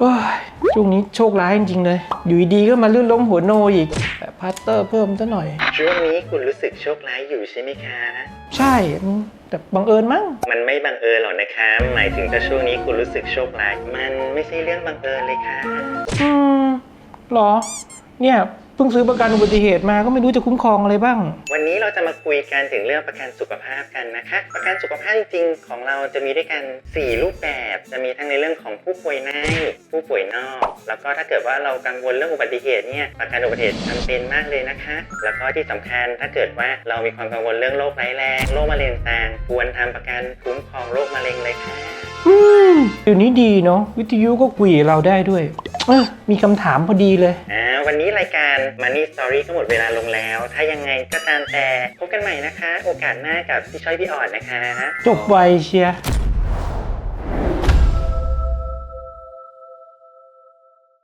โอ้ยช่วงนี้โชคร้ายจริงๆเลย อยู่ดีๆก็มาลื่นล้มหัวโนอีกแต่พลาสเตอร์เพิ่มซะหน่อย ช่วงนี้คุณรู้สึกโชคร้ายอยู่ใช่ไหมคะ ใช่อืมแต่บังเอิญมั้ง มันไม่บังเอิญหรอกนะคะ หมายถึงถ้าช่วงนี้คุณรู้สึกโชคร้าย มันไม่ใช่เรื่องบังเอิญเลยค่ะ อืมเหรอ เนี่ยเพิ่งซื้อประกันอุบัติเหตุมาก็ไม่รู้จะคุ้มครองอะไรบ้าง วันนี้เราจะมาคุยกันถึงเรื่องประกันสุขภาพกันนะคะ ประกันสุขภาพจริงๆของเราจะมีด้วยกัน 4 รูปแบบ จะมีทั้งในเรื่องของผู้ป่วยในผู้ป่วยนอก แล้วก็ถ้าเกิดว่าเรากังวลเรื่องอุบัติเหตุเนี่ยประกันอุบัติเหตุจำเป็นมากเลยนะคะ แล้วก็ที่สำคัญถ้าเกิดว่าเรามีความกังวลเรื่องโรคร้ายแรงโรคมะเร็งต่างควรทำประกันคุ้มครองโรคมะเร็งเลยค่ะอืมเดี๋ยวนี้ดีเนาะวิทยุก็คุยกับเราได้ด้วยเออมีคำถามพอดีเลย อ่า วันนี้รายการ Money Story ก็หมดเวลาลงแล้ว ถ้ายังไงก็ตามแต่พบกันใหม่นะคะ โอกาสหน้ากับพี่ช้อยพี่ออดนะคะ จบไวเชียร์